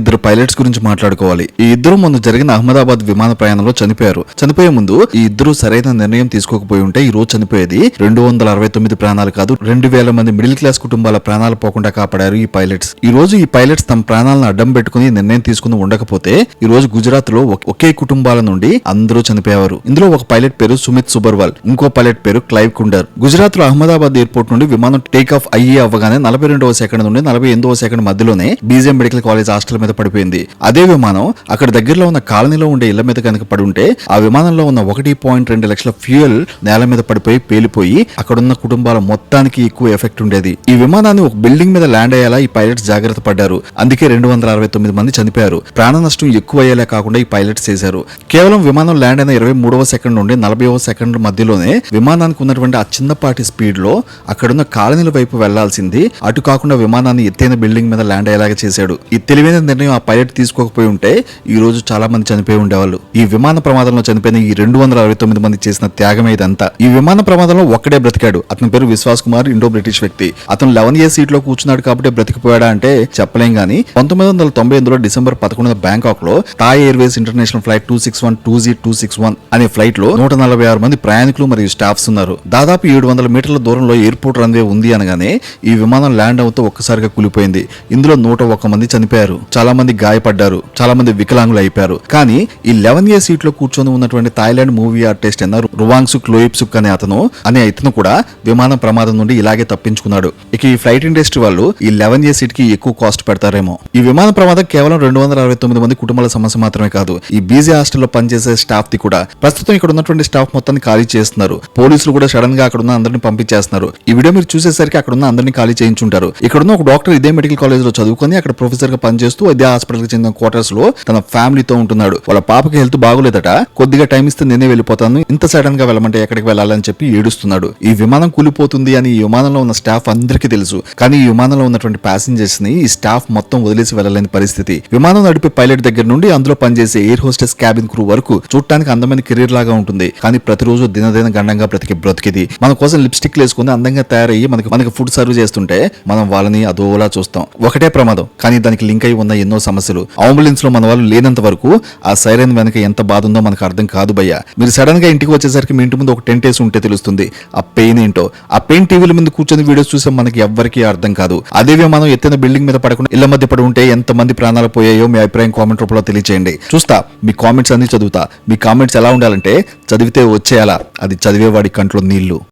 ఇద్దరు పైలట్స్ గురించి మాట్లాడుకోవాలి. ఈ ఇద్దరు ముందు జరిగిన అహ్మదాబాద్ విమాన ప్రయాణంలో చనిపోయారు. చనిపోయే ముందు ఈ ఇద్దరు సరైన నిర్ణయం తీసుకోకపోయి ఉంటే ఈ రోజు చనిపోయేది. రెండు వందల అరవై తొమ్మిది ప్రాణాలు కాదు రెండు వేల మంది మిడిల్ క్లాస్ కుటుంబాల ప్రాణాలు పోకుండా కాపాడారు ఈ పైలట్స్. ఈ రోజు ఈ పైలట్స్ తమ ప్రాణాలను అడ్డం పెట్టుకుని నిర్ణయం తీసుకుని ఉండకపోతే ఈ రోజు గుజరాత్లో ఒకే కుటుంబాల నుండి అందరూ చనిపోయేవారు. ఇందులో ఒక పైలట్ పేరు సుమిత్ సుబర్వాల్ ఇంకో పైలట్ పేరు క్లైవ్ కుండర్. గుజరాత్లో అహ్మదాబాద్ ఎయిర్పోర్ట్ నుండి విమానం టేక్ ఆఫ్ అయ్యి అవ్వగానే నలభై రెండవ సెకండ్ నుండి నలభై ఎనిమిదవ సెకండ్ మధ్యలోనే బీజేఎం మెడికల్ కాలేజ్ హాస్టల్ మీద పడిపోయింది. అదే విమానం అక్కడ దగ్గరలో ఉన్న కాలనీలో ఉండే ఇళ్ళ మీద కనుక పడి ఉంటే ఆ విమానంలో ఉన్న ఒకటి పాయింట్ రెండు లక్షల ఫ్యూయల్ నేల మీద పడిపోయి పేలిపోయి అక్కడున్న కుటుంబాల మొత్తానికి ఎక్కువ ఎఫెక్ట్ ఉండేది. ఈ విమానాన్ని ఒక బిల్డింగ్ మీద ల్యాండ్ అయ్యేలా ఈ పైలట్స్ జాగ్రత్త పడ్డారు. అందుకే రెండు వందల అరవై తొమ్మిది మంది చనిపోయారు. ప్రాణ నష్టం ఎక్కువ అయ్యేలా కాకుండా ఈ పైలట్స్ చేశారు. కేవలం విమానం ల్యాండ్ అయిన ఇరవై మూడవ సెకండ్ నుండి నలభైవ సెకండ్ మధ్యలోనే విమానానికి ఉన్నటువంటి ఆ చిన్నపాటి స్పీడ్లో అక్కడున్న కాలనీల వైపు వెళ్ళాల్సింది. అటు కాకుండా విమానాన్ని ఎత్తైన బిల్డింగ్ మీద ల్యాండ్ అయ్యేలాగా చేశాడు. ఈ తెలివైన నిర్ణయం ఆ పైలట్ తీసుకోకపోయి ఉంటే ఈ రోజు చాలా మంది చనిపోయి ఉండేవాళ్ళు. ఈ విమాన ప్రమాదంలో చనిపోయిన ఈ రెండు వందల అరవై తొమ్మిది మంది చేసిన త్యాగమే ఇదంతా. ఈ విమాన ప్రమాదంలో ఒక్కడే బ్రతికాడు. అతని పేరు విశ్వాస్ కుమార్ ఇండో బ్రిటిష్ వ్యక్తి. అతను లెవెన్ ఇయర్ సీట్లో కూర్చున్నాడు కాబట్టి బ్రతికిపోయాడా అంటే చెప్పలేం గానీ పంతొమ్మిది వందల తొంభై ఎనిమిదిలో డిసెంబర్ పదకొండున బ్యాంకాక్లో Thai Airways international flight two six one two G two six one అనే ఫ్లైట్లో నూట నలభై ఆరు మంది ప్రయాణికులు మరియు స్టాఫ్స్ ఉన్నారు. దాదాపు ఏడు వందల మీటర్ల దూరంలో ఎయిర్పోర్ట్ రన్వే ఉంది అనగానే ఈ విమానం ల్యాండ్ అవుతూ ఒక్కసారిగా కూలిపోయింది. ఇందులో నూట ఒక్క మంది చనిపోయారు. చాలా చాలా మంది గాయపడ్డారు చాలా మంది వికలాంగులు అయిపోయారు. కానీ ఈ లెవెన్ ఇయర్ సీట్లో కూర్చొని ఉన్నటువంటి థాయిలాండ్ మూవీ ఆర్టిస్ట్ అయిన రువాంగ్సు క్లోయిప్సుక్ అనే అతను అనే ఇతను కూడా విమానం ప్రమాదం నుండి ఇలాగే తప్పించుకున్నాడు. ఇక ఈ ఫ్లైట్ ఇండస్ట్రీ వాళ్ళు ఈ లెవెన్ ఇయర్ సీట్కి ఎక్కువ కాస్ట్ పెడతారేమో. ఈ విమాన ప్రమాదం కేవలం రెండు వందల అరవై తొమ్మిది మంది కుటుంబాల సమస్య మాత్రమే కాదు ఈ బీజీ హాస్టల్లో పనిచేసే స్టాఫ్ ది కూడా. ప్రస్తుతం ఇక్కడ ఉన్నటువంటి స్టాఫ్ మొత్తాన్ని ఖాళీ చేస్తున్నారు. పోలీసులు కూడా సడన్గా అక్కడ ఉన్న అందరిని పంపించేస్తున్నారు. ఈ వీడియో మీరు చూసేసరికి అక్కడ ఉన్న అందరిని ఖాళీ చేయించుంటారు. ఇక్కడ ఉన్న ఒక డాక్టర్ ఇదే మెడికల్ కాలేజ్లో చదువుకొని అక్కడ ప్రొఫెసర్గా పనిచేస్తూ విద్యా హాస్పిటల్కి చెందిన క్వార్టర్స్లో తన ఫ్యామిలీతో ఉంటున్నాడు. వాళ్ళ పాపకి హెల్త్ బాగోలేదట. కొద్దిగా టైం ఇస్తే నేనే వెళ్ళిపోతాను. ఇంత సడన్గా వెళ్ళమంటే ఎక్కడికి వెళ్ళాలని చెప్పి ఏడుస్తున్నాడు. ఈ విమానం కూలిపోతుంది అని ఈ విమానంలో ఉన్న స్టాఫ్ అందరికీ తెలుసు. కానీ ఈ విమానంలో ఉన్నటువంటి ప్యాసింజర్స్ని ఈ స్టాఫ్ మొత్తం వదిలేసి వెళ్ళలేని పరిస్థితి. విమానం నడిపే పైలట్ దగ్గర నుండి అందులో పనిచేసే ఎయిర్ హోస్టెస్ క్యాబిన్ క్రూ వరకు చూడటానికి అందమైన కెరీర్ లాగా ఉంటుంది. కానీ ప్రతిరోజు దినదిన గండంగా బ్రతికి బ్రతికిది. మన కోసం లిప్స్టిక్ వేసుకుని అందంగా తయారయ్యి మనకి మనకి ఫుడ్ సర్వ్ చేస్తుంటే మనం వాళ్ళని అదోలా చూస్తాం. ఒకటే ప్రమాదం. కానీ దానికి లింక్ అయి ఉన్న ఎన్నో సమస్యలు. అంబులెన్స్లో మన వాళ్ళు లేనంత వరకు ఆ సైరన్ వెనక ఎంత బాధ ఉందో మనకు అర్థం కాదు భయ్య. మీరు సడన్గా ఇంటికి వచ్చేసరికి మీ ఇంటి ముందు ఒక టెంట్ వేసి ఉంటే తెలుస్తుంది. ఆ పెయిన్ ఏంటో. ఆ పెయిన్ టీవీల ముందు కూర్చొని వీడియోస్ చూసే మనకి ఎవ్వరికీ అర్థం కాదు. అదేవే మనం ఎత్తైన బిల్డింగ్ మీద పడకుండా ఇళ్ళ మధ్య పడి ఉంటే ఎంత మంది ప్రాణాలు పోయాయో మీ అభిప్రాయం కామెంట్ రూపంలో తెలియచేయండి. చూస్తా మీ కామెంట్స్ అన్ని చదువుతా. మీ కామెంట్స్ ఎలా ఉండాలంటే చదివితే వచ్చేయాలా? అది చదివేవాడి కంట్లో నీళ్ళు.